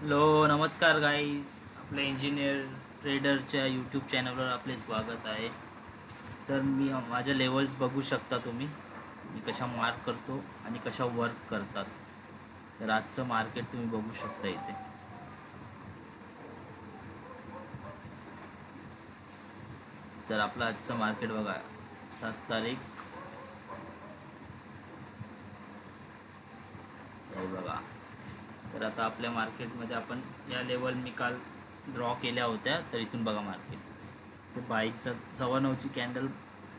Hello नमस्कार guys आपल्या engineer ट्रेडरच्या YouTube चॅनलवर आपले स्वागत आहे. तर मी माझ्या लेवल्स बघू शकता तुम्ही. मी कशा मार्क करतो आणि कशा वर्क करतात. तर आजचं मार्केट तुम्ही बघू शकता इथे. तर आपलं आजचं मार्केट बघा. सात तारीख हे बघा तर आता आपल्या मार्केटमध्ये आपण या लेवल मी काल ड्रॉ केल्या होत्या तर इथून बघा मार्केट ते बाईकचा सव्वा नऊची कॅन्डल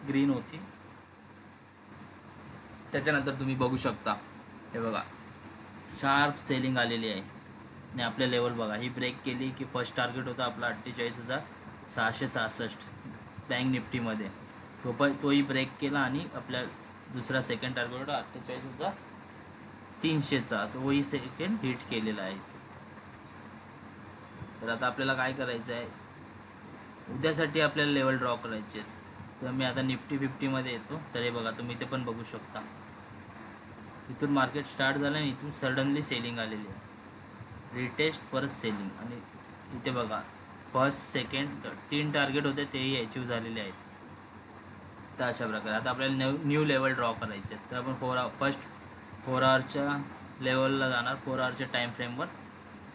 ग्रीन होती. त्याच्यानंतर तुम्ही बघू शकता. हे बघा शार्प सेलिंग आलेली आहे. आणि आपल्या लेवल बघा ही ब्रेक केली की फर्स्ट टार्गेट होता आपला अठ्ठेचाळीस हजार सहाशे सहासष्ट बँक निफ्टीमध्ये तो पण तोही ब्रेक केला आणि आपल्या दुसरा सेकंड टार्गेट होता अठ्ठेचाळीस हजार तीनशेचा तोही सेकंड हिट केलेला आहे. तर आता आपल्याला काय करायचं आहे? उद्यासाठी आपल्याला लेवल ड्रॉ करायचे आहेत. तर मी आता निफ्टी फिफ्टीमध्ये येतो. तर हे बघा तुम्ही ते पण बघू शकता. इथून मार्केट स्टार्ट झालं आणि इथून सडनली सेलिंग आलेली आहे. रिटेस्ट परत सेलिंग आणि इथे बघा फर्स्ट सेकंड थर्ड तीन टार्गेट होते तेही अचीव झालेले आहेत. तर अशा प्रकारे. आता आपल्याला न्यू न्यू लेवल ड्रॉ करायचे आहेत. तर आपण फोर फर्स्ट फोर आवरच्या लेवलला जाणार फोर आवरच्या टाईम फ्रेमवर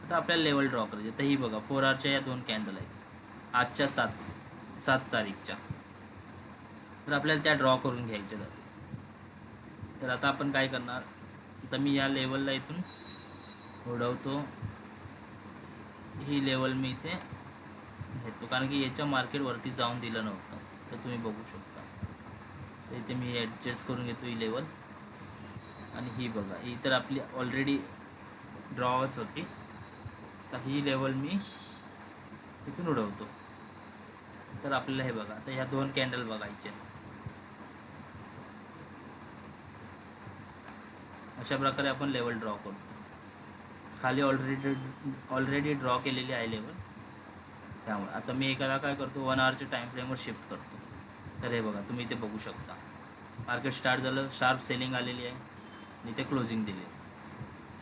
आता आपल्याला लेवल ड्रॉ करायचे तर ही बघा फोर आवरच्या या दोन कॅन्डल आहेत. आजच्या सात सात तारीखच्या. तर आपल्याला त्या ड्रॉ करून घ्यायच्या झाले तर आता आपण काय करणार? आता मी या लेवलला इथून उडवतो. ही लेवल मी इथे घेतो. कारण की याच्या मार्केटवरती जाऊन दिलं नव्हतं. तर तुम्ही बघू शकता. तर इथे मी ॲडजस्ट करून घेतो ही लेवल आणि ही बघा ही तर आपली ऑलरेडी ड्रॉच होती. तर ही लेवल मी इथून उडवतो. तर आपल्याला हे बघा आता ह्या दोन कॅन्डल बघायचे. अशा प्रकारे आपण लेवल ड्रॉ करतो. खाली ऑलरेडी ऑलरेडी ड्रॉ केलेली आहे लेवल त्यामुळे आता मी एकाला काय करतो वन आवरच्या टाईम फ्रेमवर शिफ्ट करतो. तर हे बघा तुम्ही इथे बघू शकता. मार्केट स्टार्ट झालं शार्प सेलिंग आलेली आहे. इथे क्लोजिंग दिली.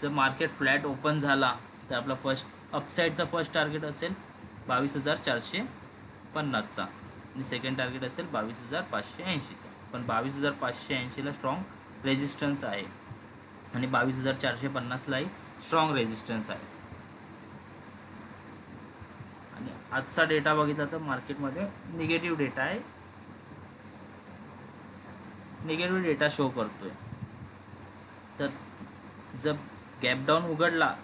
जर मार्केट फ्लॅट ओपन झाला तर आपला फर्स्ट अपसाईडचा फर्स्ट टार्गेट असेल बावीस हजार चारशे पन्नासचा आणि सेकंड टार्गेट असेल बावीस हजार पाचशे ऐंशीचा. पण बावीस हजार पाचशे ऐंशीला स्ट्रॉंग रेजिस्टन्स आहे. आणि बावीस हजार चारशे पन्नासलाही स्ट्रॉंग रेझिस्टन्स आहे. आणि आजचा डेटा बघितला तर मार्केटमध्ये निगेटिव्ह डेटा आहे. निगेटिव्ह डेटा शो करतोय. तर जर गॅप डाऊन उघडला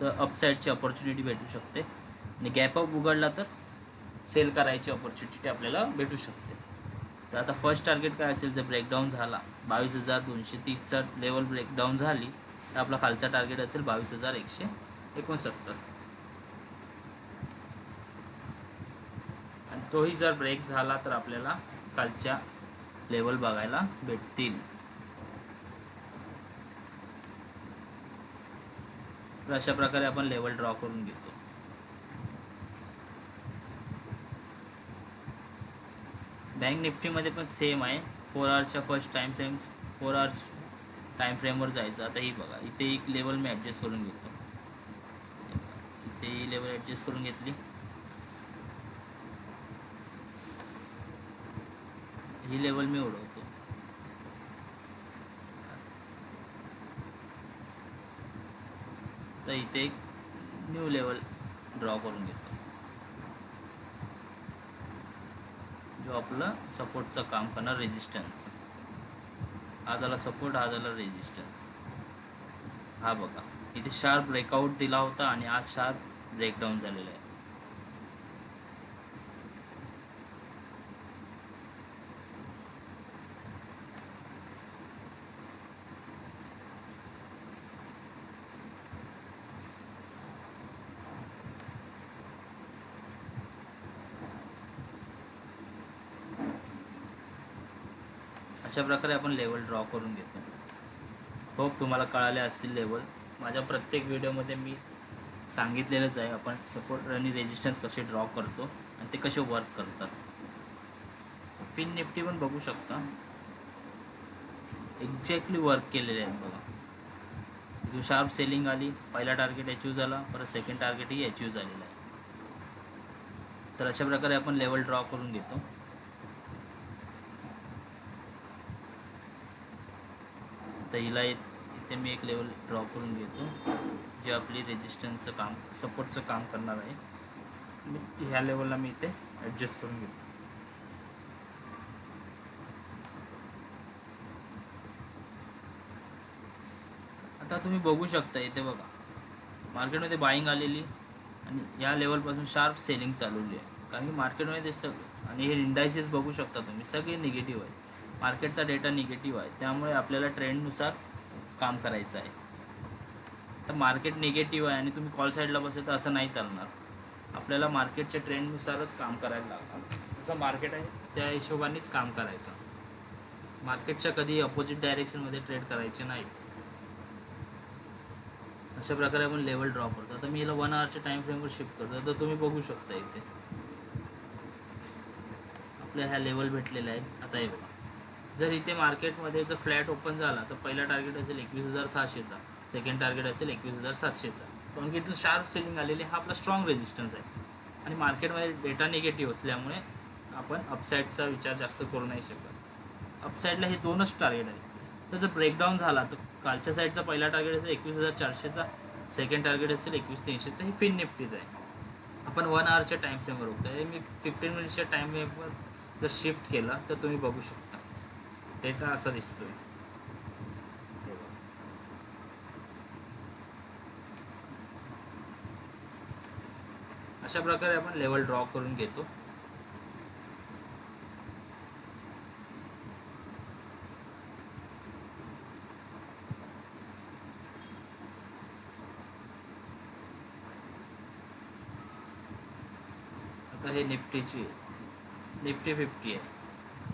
तर अपसाईडची ऑपॉर्च्युनिटी भेटू शकते. आणि गॅप अप उघडला तर सेल करायची ऑपॉर्च्युनिटी आपल्याला भेटू शकते. तर आता फर्स्ट टार्गेट काय असेल? जर ब्रेकडाऊन झाला बावीस हजार दोनशे तीसचा लेवल ब्रेकडाऊन झाली तर आपला खालचा टार्गेट असेल बावीस हजार एकशे एकोणसत्तर. आणि तोही जर ब्रेक झाला तर आपल्याला कालच्या लेवल बघायला भेटतील. तर अशा प्रकारे आपण लेवल ड्रॉ करून घेतो. बँक निफ्टीमध्ये पण सेम आहे. Four आवरच्या first time frame four hours time फ्रेमवर जायचं. आता ही बघा इथे एक लेवल मी ॲडजस्ट करून घेतो. इथे ही लेवल ॲडजस्ट करून घेतली. ही लेवल मी उडवतो. तर इथे एक न्यू लेवल ड्रॉ करून घेतो. जो आपलं सपोर्टचं काम करणार रेजिस्टन्स हा झाला सपोर्ट हा झाला रेजिस्टन्स हा बघा. इथे शार्प ब्रेकआउट दिला होता आणि आज शार्प ब्रेकडाऊन झालेला आहे. अशा प्रकारे आपण लेवल ड्रॉ करून घेतो. होप तुम्हाला कळाले असतील लेवल माझ्या प्रत्येक व्हिडिओमध्ये मी सांगितलेलंच आहे आपण सपोर्ट आणि रेजिस्टन्स कसे ड्रॉ करतो आणि ते कसे वर्क करतात. पिन निफ्टी पण बघू शकता. एक्झॅक्टली वर्क केलेले आहेत बघा. इथून शार्प सेलिंग आली पहिला टार्गेट अचीव झाला परत सेकंड टार्गेटही अचीव झालेला आहे. तर अशा प्रकारे आपण लेवल ड्रॉ करून घेतो. तर हिला इथे मी एक लेवल ड्रॉ करून घेतो जे आपली रेजिस्टन्सचं काम सपोर्टचं काम करणार आहे. मी ह्या लेवलला मी इथे ॲडजस्ट करून घेतो. आता तुम्ही बघू शकता इथे बघा मार्केटमध्ये बाईंग आलेली आणि या लेवलपासून शार्प सेलिंग चालवली आहे. कारण की मार्केटमध्ये सगळं आणि हे इंडायसेस बघू शकता तुम्ही सगळे निगेटिव्ह आहेत. मार्केटचा डेटा निगेटिव्ह आहे त्यामुळे आपल्याला ट्रेंडनुसार काम करायचं आहे. तर मार्केट निगेटिव्ह आहे आणि तुम्ही कॉल साईडला बसेल तर असं नाही चालणार. आपल्याला मार्केटच्या ट्रेंडनुसारच काम करायला लागणार. जसं मार्केट आहे त्या हिशोबानेच काम करायचं. मार्केटच्या कधी अपोजिट डायरेक्शनमध्ये ट्रेड करायचे नाहीत. अशा प्रकारे आपण लेवल ड्रॉ करतो. आता मी याला वन आवरच्या टाइम फ्रेमवर शिफ्ट करतो. तर तुम्ही बघू शकता इथे. आपल्या ह्या लेवल भेटलेल्या आहेत. आता हे बघा. जर इथे मार्केटमध्ये जर फ्लॅट ओपन झाला तर पहिला टार्गेट असेल एकवीस हजार सहाशेचा. सेकंड टार्गेट असेल एकवीस हजार सातशेचा. कारण की इथून शार्प सेलिंग आलेली हा आपला स्ट्रॉंग रेजिस्टन्स आहे. आणि मार्केटमध्ये डेटा निगेटिव्ह असल्यामुळे आपण अपसाईडचा विचार जास्त करू नाही शकत. अपसाईडला हे दोनच टार्गेट आहे तर जर ब्रेकडाऊन झाला तर कालच्या साईडचा पहिला टार्गेट असेल एकवीस हजार चारशेचा. सेकंड टार्गेट असेल एकवीस तीनशेचा. हे फिन निफ्टीचं आहे. आपण वन आवरच्या टाईम फ्रेमवर बघतो हे मी फिफ्टीन मिनिट्सच्या टाईम फ्रेमवर जर शिफ्ट केला तर तुम्ही बघू शकता. डेटा असा दिसतोय अशा प्रकारे आपण लेवल ड्रॉ करून घेतो. आता हे निफ्टीची आहे. निफ्टी फिफ्टी आहे.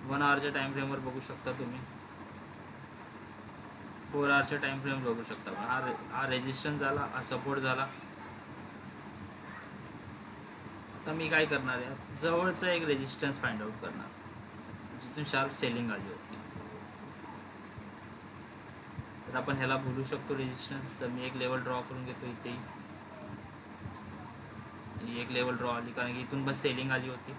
वन आवरच्या टाइम फ्रेमवर बघू शकता तुम्ही. फोर आवरच्या टाइम फ्रेम बघू शकता हा रे हा रेजिस्टन्स झाला हा सपोर्ट झाला. आता मी काय करणार आहे? जवळचा एक रेजिस्टन्स फाइंड आउट करणार. जिथून शार्प सेलिंग आली होती. तर आपण ह्याला बोलू शकतो रेजिस्टन्स तर मी एक लेवल ड्रॉ करून घेतो इथेही एक लेवल ड्रॉ आली कारण की इथून पण सेलिंग आली होती.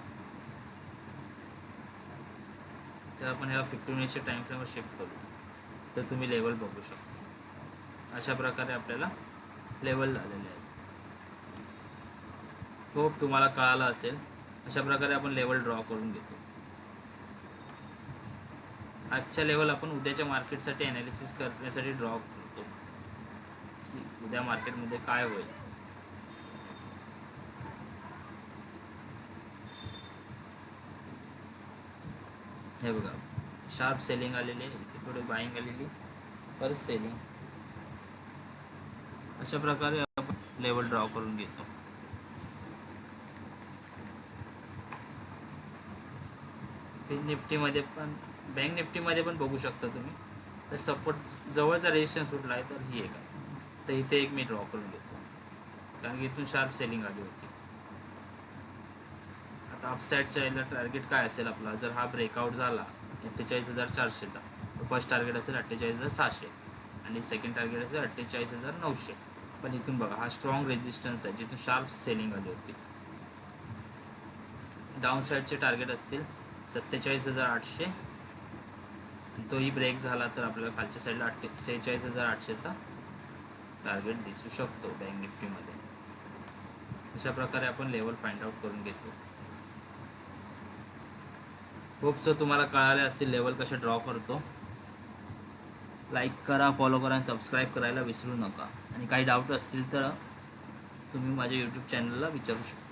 तर आपण ह्याला फिफ्टी मिनिटच्या टाइम फ्रेमवर शिफ्ट करू. तर तुम्ही लेवल बघू शकता. अशा प्रकारे आपल्याला लेवल झालेले आहेत. होप तुम्हाला कळालं असेल. अशा प्रकारे आपण लेवल ड्रॉ करून घेतो. आजच्या लेवल आपण उद्याच्या मार्केटसाठी ॲनालिसिस करण्यासाठी ड्रॉ करतो. उद्या मार्केटमध्ये काय होईल? हे बघा. शार्प सेलिंग आलेली आहे. इथे थोडी बाईंग आलेली. परत सेलिंग अशा प्रकारे आपण लेवल ड्रॉ करून घेतो. निफ्टीमध्ये पण बँक निफ्टीमध्ये पण बघू शकता तुम्ही. तर सपोर्ट जवळचा रेजिस्टन्स सुटला आहे तर ही एक आहे. तर इथे एक मी ड्रॉ करून घेतो. कारण की इथून शार्प सेलिंग आली होती. अपसाईडच्या यायला टार्गेट काय असेल आपला? जर हा ब्रेकआउट झाला अठ्ठेचाळीस हजार चारशेचा. फर्स्ट टार्गेट असेल अठ्ठेचाळीस हजार सहाशे. आणि सेकंड टार्गेट असेल अठ्ठेचाळीस हजार नऊशे. पण इथून बघा हा स्ट्रॉंग रेजिस्टन्स आहे जिथून शार्प सेलिंग आली होती. डाऊन साईडचे टार्गेट असतील सत्तेचाळीस हजार आठशे. तोही ब्रेक झाला तर आपल्याला खालच्या साईडला अठ्ठे सेहेचाळीस हजार आठशेचा टार्गेट दिसू शकतो बँक निफ्टीमध्ये अशा प्रकारे आपण लेवल फाइंड आउट करून घेतो. होप सो तुम्हाला कळाले असतील लेवल कसे ड्रॉ करतो. लाईक करा फॉलो करा आणि सबस्क्राईब करायला विसरू नका. आणि काही डाऊट असतील तर तुम्ही माझ्या यूट्यूब चॅनलला विचारू शकता.